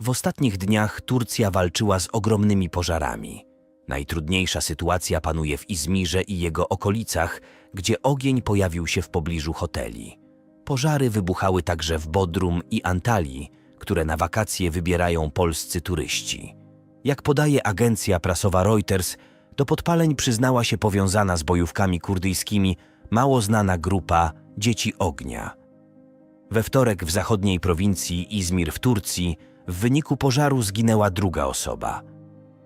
W ostatnich dniach Turcja walczyła z ogromnymi pożarami. Najtrudniejsza sytuacja panuje w Izmirze i jego okolicach, gdzie ogień pojawił się w pobliżu hoteli. Pożary wybuchały także w Bodrum i Antalii, które na wakacje wybierają polscy turyści. Jak podaje agencja prasowa Reuters, do podpaleń przyznała się powiązana z bojówkami kurdyjskimi mało znana grupa Dzieci Ognia. We wtorek w zachodniej prowincji Izmir w Turcji w wyniku pożaru zginęła druga osoba.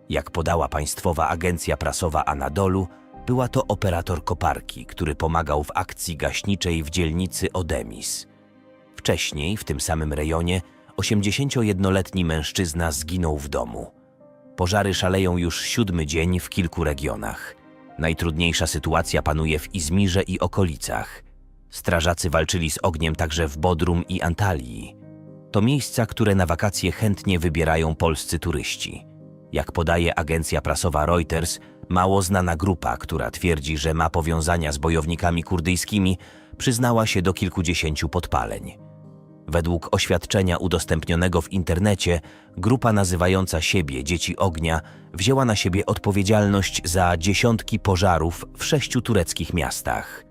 Jak podała państwowa agencja prasowa Anadolu, była to operator koparki, który pomagał w akcji gaśniczej w dzielnicy Odemis. Wcześniej, w tym samym rejonie, 81-letni mężczyzna zginął w domu. Pożary szaleją już siódmy dzień w kilku regionach. Najtrudniejsza sytuacja panuje w Izmirze i okolicach. Strażacy walczyli z ogniem także w Bodrum i Antalii. To miejsca, które na wakacje chętnie wybierają polscy turyści. Jak podaje agencja prasowa Reuters, mało znana grupa, która twierdzi, że ma powiązania z bojownikami kurdyjskimi, przyznała się do kilkudziesięciu podpaleń. Według oświadczenia udostępnionego w internecie, grupa nazywająca siebie Dzieci Ognia wzięła na siebie odpowiedzialność za dziesiątki pożarów w sześciu tureckich miastach.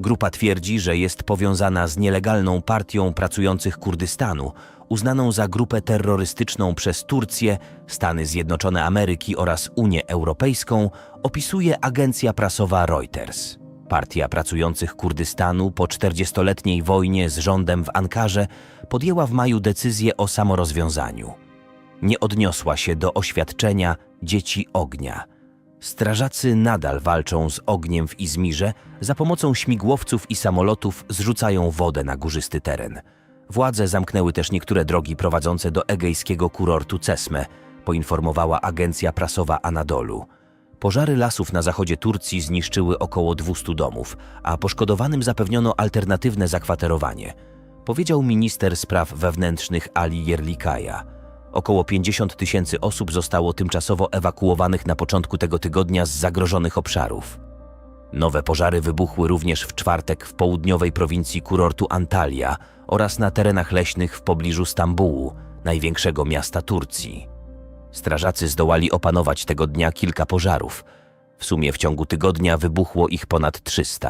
Grupa twierdzi, że jest powiązana z nielegalną partią pracujących Kurdystanu, uznaną za grupę terrorystyczną przez Turcję, Stany Zjednoczone Ameryki oraz Unię Europejską, opisuje agencja prasowa Reuters. Partia pracujących Kurdystanu po 40-letniej wojnie z rządem w Ankarze podjęła w maju decyzję o samorozwiązaniu. Nie odniosła się do oświadczenia Dzieci Ognia – Strażacy nadal walczą z ogniem w Izmirze, za pomocą śmigłowców i samolotów zrzucają wodę na górzysty teren. Władze zamknęły też niektóre drogi prowadzące do egejskiego kurortu Cesme, poinformowała agencja prasowa Anadolu. Pożary lasów na zachodzie Turcji zniszczyły około 200 domów, a poszkodowanym zapewniono alternatywne zakwaterowanie, powiedział minister spraw wewnętrznych Ali Yerlikaja. Około 50 tysięcy osób zostało tymczasowo ewakuowanych na początku tego tygodnia z zagrożonych obszarów. Nowe pożary wybuchły również w czwartek w południowej prowincji kurortu Antalya oraz na terenach leśnych w pobliżu Stambułu, największego miasta Turcji. Strażacy zdołali opanować tego dnia kilka pożarów. W sumie w ciągu tygodnia wybuchło ich ponad 300.